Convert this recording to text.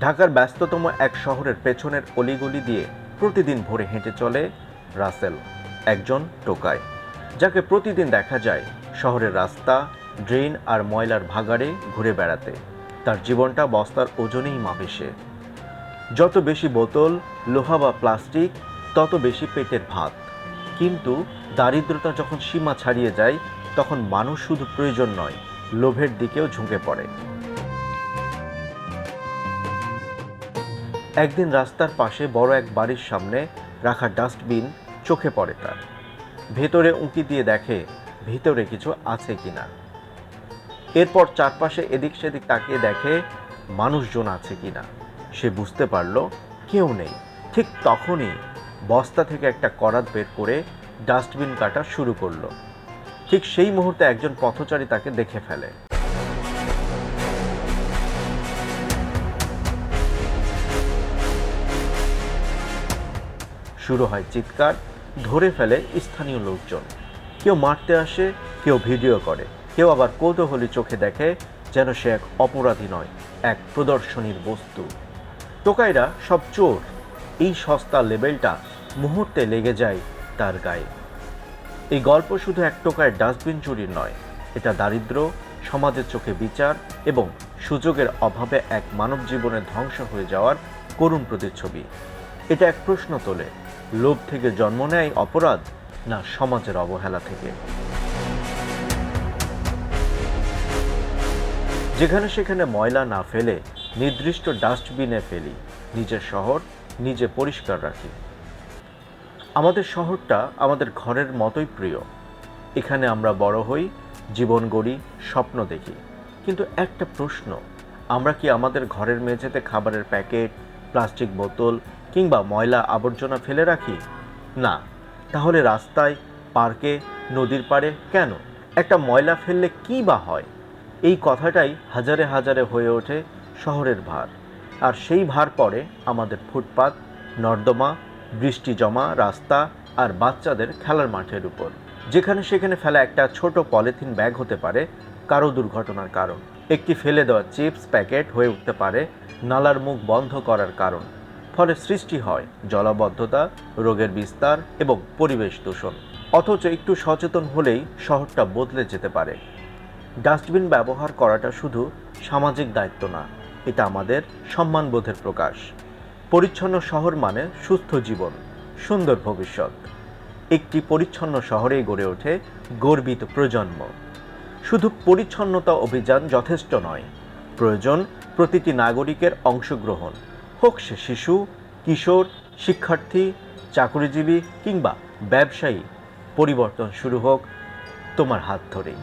ঢাকার ব্যস্ততম এক শহরের পেছনের অলিগলি দিয়ে প্রতিদিন ভোরে হেঁটে চলে রাসেল, একজন টোকায় যাকে প্রতিদিন দেখা যায় শহরের রাস্তা, ড্রেন আর ময়লার ভাগাড়ে ঘুরে বেড়াতে। তার জীবনটা বস্তার ওজনেই মাপে সে। যত বেশি বোতল, লোহা বা প্লাস্টিক, তত বেশি পেটের ভাত। কিন্তু দারিদ্রতা যখন সীমা ছাড়িয়ে যায়, তখন মানুষ শুধু প্রয়োজন নয়, লোভের দিকেও ঝুঁকে পড়ে। একদিন রাস্তার পাশে বড় এক বাড়ির সামনে রাখা ডাস্টবিন চোখে পড়ে তার। ভেতরে উঁকি দিয়ে দেখে ভিতরে কিছু আছে কিনা। এরপর চারপাশে এদিক সেদিক তাকিয়ে দেখে মানুষজন আছে কিনা। সে বুঝতে পারল কেউ নেই। ঠিক তখনই বস্তা থেকে একটা করাত বের করে ডাস্টবিন কাটা শুরু করল। ঠিক সেই মুহূর্তে একজন পথচারী তাকে দেখে ফেলে। শুরু হয় চিৎকার, ধরে ফেলে স্থানীয় লোকজন। কেউ মারতে আসে, কেউ ভিডিও করে। কেউ আবার কৌতূহলী চোখে দেখে যেন সে এক অপরাধী নয়, এক প্রদর্শনীর বস্তু। টোকাইরা সব চোর। এই সস্তা লেবেলটা মুহূর্তে লেগে যায় তার গায়ে। এই গল্প শুধু এক টোকায় ডাস্টবিন চুরির নয়, এটা দারিদ্র, সমাজের চোখে বিচার এবং সুযোগের অভাবে এক মানব জীবনের ধ্বংস হয়ে যাওয়ার করুণ প্রতিচ্ছবি। এটা এক প্রশ্ন তোলে, লোভ থেকে জন্ম নেয় অপরাধ না সমাজের অবহেলা থেকে? যেখানে সেখানে ময়লা না ফেলে, নির্দিষ্ট ডাস্টবিনে ফেলি, নিজের শহর নিজে পরিষ্কার রাখি। আমাদের শহরটা আমাদের ঘরের মতোই প্রিয়। এখানে আমরা বড় হই, জীবন গড়ি, স্বপ্ন দেখি। কিন্তু একটা প্রশ্ন, আমরা কি আমাদের ঘরের মেঝেতে খাবারের প্যাকেট, প্লাস্টিক বোতল কিংবা ময়লা আবর্জনা ফেলে রাখি? না। তাহলে রাস্তায়, পার্কে, নদীর পাড়ে কেন? একটা ময়লা ফেললে কী বা হয়? এই কথাটাই হাজারে হাজারে হয়ে ওঠে শহরের ভার। আর সেই ভার পড়ে আমাদের ফুটপাত, নর্দমা, বৃষ্টি জমা, রাস্তা আর বাচ্চাদের খেলার মাঠের উপর। যেখানে সেখানে ফেলা একটা ছোট পলিথিন ব্যাগ হতে পারে কারও দুর্ঘটনার কারণ। একটি ফেলে দেওয়া চিপস, প্যাকেট হয়ে উঠতে পারে, নালার মুখ বন্ধ করার কারণ। ফলে সৃষ্টি হয় জলাবদ্ধতা, রোগের বিস্তার এবং পরিবেশ দূষণ। অথচ একটু সচেতন হলেই শহরটা বদলে যেতে পারে। ডাস্টবিন ব্যবহার করাটা শুধু সামাজিক দায়িত্ব না, এটা আমাদের সম্মানবোধের প্রকাশ। পরিচ্ছন্ন শহর মানে সুস্থ জীবন, সুন্দর ভবিষ্যৎ। একটি পরিচ্ছন্ন শহরেই গড়ে ওঠে গর্বিত প্রজন্ম। শুধু পরিচ্ছন্নতা অভিযান যথেষ্ট নয়, প্রয়োজন প্রতিটি নাগরিকের অংশগ্রহণ। হোক সে শিশু কিশোর শিক্ষার্থী চাকুরিজীবী কিংবা ব্যবসায়ী পরিবর্তন শুরু হোক তোমার হাত ধরেই।